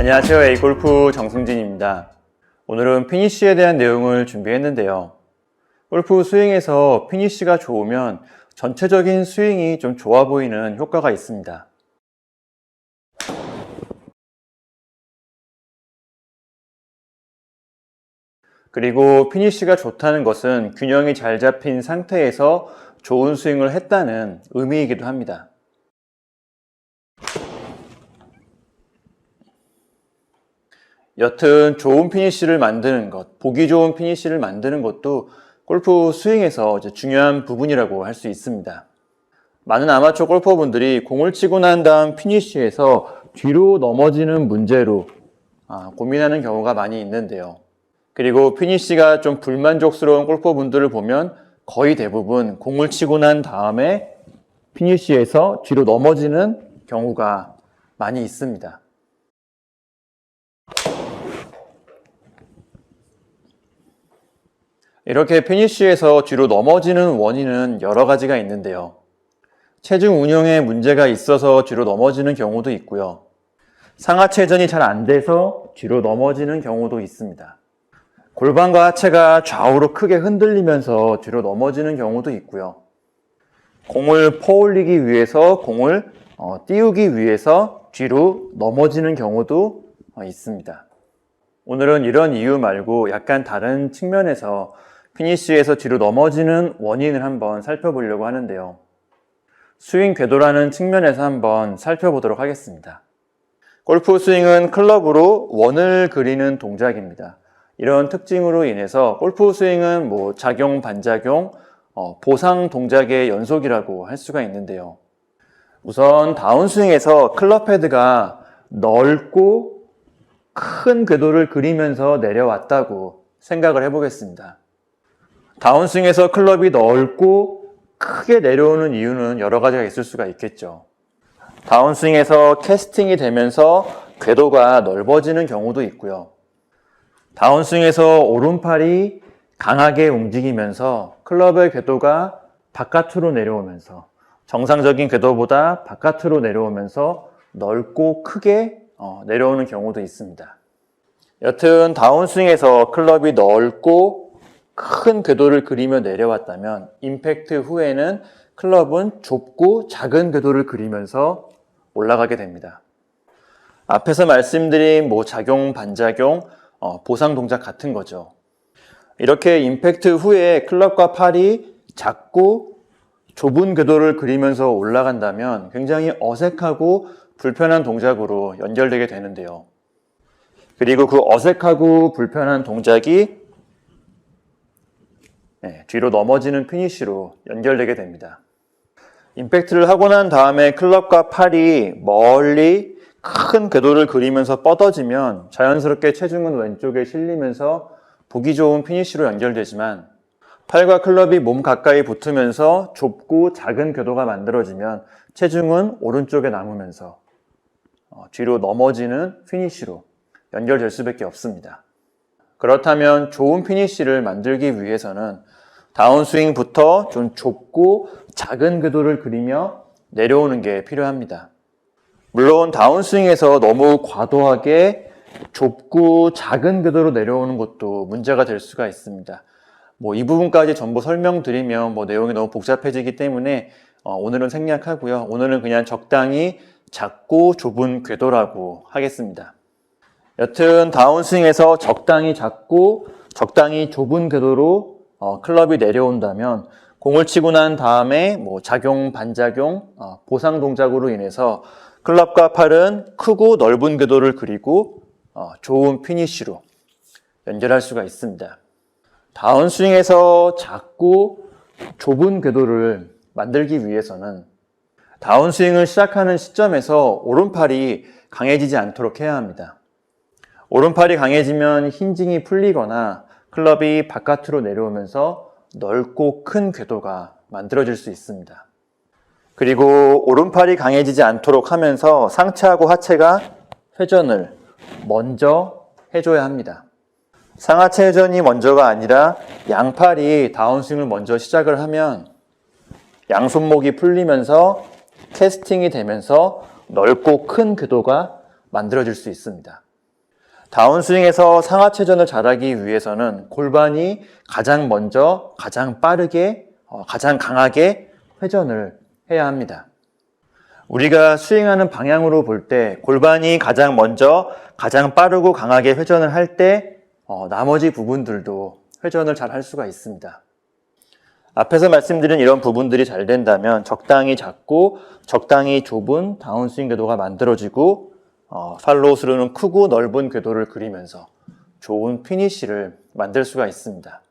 안녕하세요. A골프 정승진입니다. 오늘은 피니쉬에 대한 내용을 준비했는데요. 골프 스윙에서 피니쉬가 좋으면 전체적인 스윙이 좀 좋아 보이는 효과가 있습니다. 그리고 피니쉬가 좋다는 것은 균형이 잘 잡힌 상태에서 좋은 스윙을 했다는 의미이기도 합니다. 여튼 좋은 피니쉬를 만드는 것, 보기 좋은 피니쉬를 만드는 것도 골프 스윙에서 중요한 부분이라고 할 수 있습니다. 많은 아마추어 골퍼분들이 공을 치고 난 다음 피니쉬에서 뒤로 넘어지는 문제로 아, 고민하는 경우가 많이 있는데요. 그리고 피니쉬가 좀 불만족스러운 골퍼분들을 보면 거의 대부분 공을 치고 난 다음에 피니쉬에서 뒤로 넘어지는 경우가 많이 있습니다. 이렇게 피니쉬에서 뒤로 넘어지는 원인은 여러 가지가 있는데요. 체중 운영에 문제가 있어서 뒤로 넘어지는 경우도 있고요. 상하체전이 잘 안 돼서 뒤로 넘어지는 경우도 있습니다. 골반과 하체가 좌우로 크게 흔들리면서 뒤로 넘어지는 경우도 있고요. 공을 퍼올리기 위해서 공을 어, 띄우기 위해서 뒤로 넘어지는 경우도 어, 있습니다. 오늘은 이런 이유 말고 약간 다른 측면에서 피니쉬에서 뒤로 넘어지는 원인을 한번 살펴보려고 하는데요. 스윙 궤도라는 측면에서 한번 살펴보도록 하겠습니다. 골프 스윙은 클럽으로 원을 그리는 동작입니다. 이런 특징으로 인해서 골프 스윙은 뭐 작용, 반작용, 어, 보상 동작의 연속이라고 할 수가 있는데요. 우선 다운스윙에서 클럽 헤드가 넓고 큰 궤도를 그리면서 내려왔다고 생각을 해보겠습니다. 다운스윙에서 클럽이 넓고 크게 내려오는 이유는 여러 가지가 있을 수가 있겠죠. 다운스윙에서 캐스팅이 되면서 궤도가 넓어지는 경우도 있고요. 다운스윙에서 오른팔이 강하게 움직이면서 클럽의 궤도가 바깥으로 내려오면서 정상적인 궤도보다 바깥으로 내려오면서 넓고 크게 어, 내려오는 경우도 있습니다. 여튼 다운스윙에서 클럽이 넓고 큰 궤도를 그리며 내려왔다면 임팩트 후에는 클럽은 좁고 작은 궤도를 그리면서 올라가게 됩니다. 앞에서 말씀드린 뭐 작용, 반작용, 어, 보상 동작 같은 거죠. 이렇게 임팩트 후에 클럽과 팔이 작고 좁은 궤도를 그리면서 올라간다면 굉장히 어색하고 불편한 동작으로 연결되게 되는데요. 그리고 그 어색하고 불편한 동작이 네, 뒤로 넘어지는 피니쉬로 연결되게 됩니다. 임팩트를 하고 난 다음에 클럽과 팔이 멀리 큰 궤도를 그리면서 뻗어지면 자연스럽게 체중은 왼쪽에 실리면서 보기 좋은 피니쉬로 연결되지만 팔과 클럽이 몸 가까이 붙으면서 좁고 작은 궤도가 만들어지면 체중은 오른쪽에 남으면서 어, 뒤로 넘어지는 피니쉬로 연결될 수밖에 없습니다. 그렇다면 좋은 피니쉬를 만들기 위해서는 다운스윙부터 좀 좁고 작은 궤도를 그리며 내려오는 게 필요합니다. 물론 다운스윙에서 너무 과도하게 좁고 작은 궤도로 내려오는 것도 문제가 될 수가 있습니다. 뭐 이 부분까지 전부 설명드리면 뭐 내용이 너무 복잡해지기 때문에 어, 오늘은 생략하고요. 오늘은 그냥 적당히 작고 좁은 궤도라고 하겠습니다. 여튼 다운스윙에서 적당히 작고 적당히 좁은 궤도로 어, 클럽이 내려온다면 공을 치고 난 다음에 뭐 작용, 반작용, 어, 보상 동작으로 인해서 클럽과 팔은 크고 넓은 궤도를 그리고 어, 좋은 피니쉬로 연결할 수가 있습니다. 다운스윙에서 작고 좁은 궤도를 만들기 위해서는 다운스윙을 시작하는 시점에서 오른팔이 강해지지 않도록 해야 합니다. 오른팔이 강해지면 힌징이 풀리거나 클럽이 바깥으로 내려오면서 넓고 큰 궤도가 만들어질 수 있습니다. 그리고 오른팔이 강해지지 않도록 하면서 상체하고 하체가 회전을 먼저 해줘야 합니다. 상하체 회전이 먼저가 아니라 양팔이 다운스윙을 먼저 시작을 하면 양손목이 풀리면서 캐스팅이 되면서 넓고 큰 궤도가 만들어질 수 있습니다. 다운스윙에서 상하체전을 잘하기 위해서는 골반이 가장 먼저, 가장 빠르게, 어, 가장 강하게 회전을 해야 합니다. 우리가 스윙하는 방향으로 볼 때 골반이 가장 먼저, 가장 빠르고 강하게 회전을 할때 어, 나머지 부분들도 회전을 잘 할 수가 있습니다. 앞에서 말씀드린 이런 부분들이 잘 된다면 적당히 작고 적당히 좁은 다운스윙 궤도가 만들어지고 어, 팔로우 스루는 크고 넓은 궤도를 그리면서 좋은 피니쉬를 만들 수가 있습니다.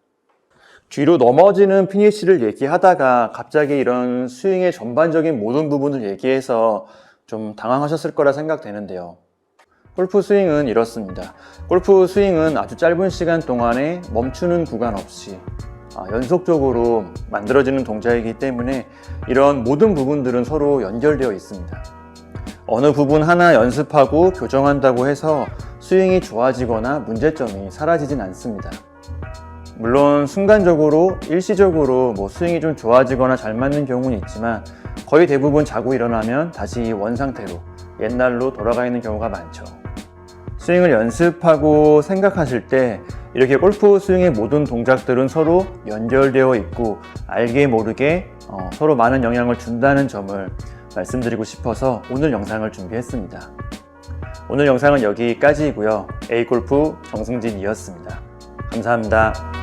뒤로 넘어지는 피니쉬를 얘기하다가 갑자기 이런 스윙의 전반적인 모든 부분을 얘기해서 좀 당황하셨을 거라 생각되는데요. 골프 스윙은 이렇습니다. 골프 스윙은 아주 짧은 시간 동안에 멈추는 구간 없이 아, 연속적으로 만들어지는 동작이기 때문에 이런 모든 부분들은 서로 연결되어 있습니다. 어느 부분 하나 연습하고 교정한다고 해서 스윙이 좋아지거나 문제점이 사라지진 않습니다. 물론 순간적으로 일시적으로 뭐 스윙이 좀 좋아지거나 잘 맞는 경우는 있지만 거의 대부분 자고 일어나면 다시 원 상태로 옛날로 돌아가 있는 경우가 많죠. 스윙을 연습하고 생각하실 때 이렇게 골프 스윙의 모든 동작들은 서로 연결되어 있고 알게 모르게 어, 서로 많은 영향을 준다는 점을 말씀드리고 싶어서 오늘 영상을 준비했습니다. 오늘 영상은 여기까지이고요. A골프 정승진이었습니다. 감사합니다.